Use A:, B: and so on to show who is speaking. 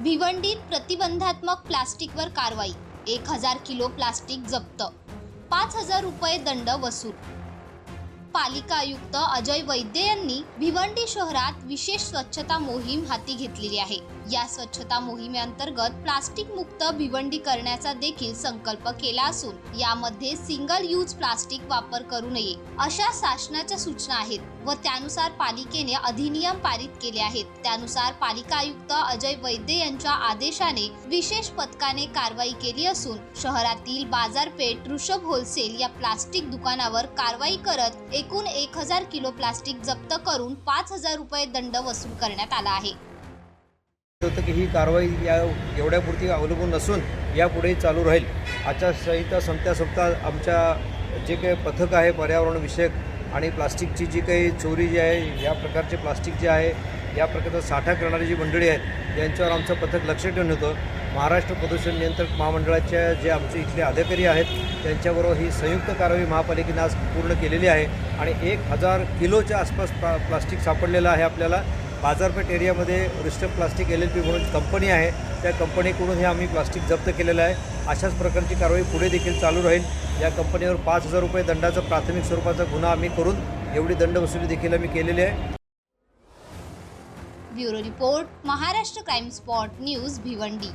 A: भिवंडीत प्रतिबंधात्मक प्लास्टिकवर कारवाई. एक हजार किलो प्लास्टिक जप्त. पाच हजार रुपये दंड वसूल. पालिका आयुक्त अजय वैद्य यांनी भिवंडी शहरात विशेष स्वच्छता मोहीम हाती घेतलेली आहे. या स्वच्छता मोहिमेअंतर्गत प्लास्टिक मुक्त भिवंडी करण्याचा देखील संकल्प केला असून यामध्ये सिंगल यूज प्लास्टिक वापर करू नये अशा शासनाच्या सूचना आहेत व त्यानुसार पालिकेने अधिनियम पारित केले आहेत. त्यानुसार पालिका आयुक्त अजय वैद्य यांच्या आदेशाने विशेष पथकाने कारवाई केली असून शहरातील बाजारपेठ ऋषभ होलसेल या प्लास्टिक दुकानावर कारवाई करत एकूण एक हजार किलो प्लास्टिक जप्त करून पाच हजार रुपये दंड वसूल करण्यात आला आहे.
B: होतं की ही कारवाई या एवढ्यापुरती अवलंबून नसून यापुढे चालू राहील. आचारसंहिता संपता संपता आमच्या जे काही पथक आहे पर्यावरणविषयक आणि प्लास्टिकची जी काही चोरी जी आहे या प्रकारचे प्लास्टिक जे आहे या प्रकारचा साठा करणारी जी मंडळी आहेत यांच्यावर आमचं पथक लक्ष ठेवून होतं. महाराष्ट्र प्रदूषण नियंत्रक महामंडळाच्या जे आमचे इथले अधिकारी आहेत त्यांच्याबरोबर ही संयुक्त कारवाई महापालिकेने आज पूर्ण केलेली आहे. आणि एक हजार किलोच्या आसपास प्ला प्लास्टिक सापडलेलं आहे आपल्याला. बाजारपेठ एरियामध्ये रिस्टम प्लास्टिक एल एल पी म्हणून कंपनी आहे. त्या कंपनीकडून हे आम्ही प्लास्टिक जप्त केलेलं आहे. अशाच प्रकारची कारवाई पुढे देखील चालू राहील. या कंपनीवर पाच हजार रुपये दंडाचा प्राथमिक स्वरूपाचा गुन्हा आम्ही करून एवढी दंड वसुली देखील आम्ही केलेली आहे.
A: Bureau report Maharashtra crime spot news Bhiwandi.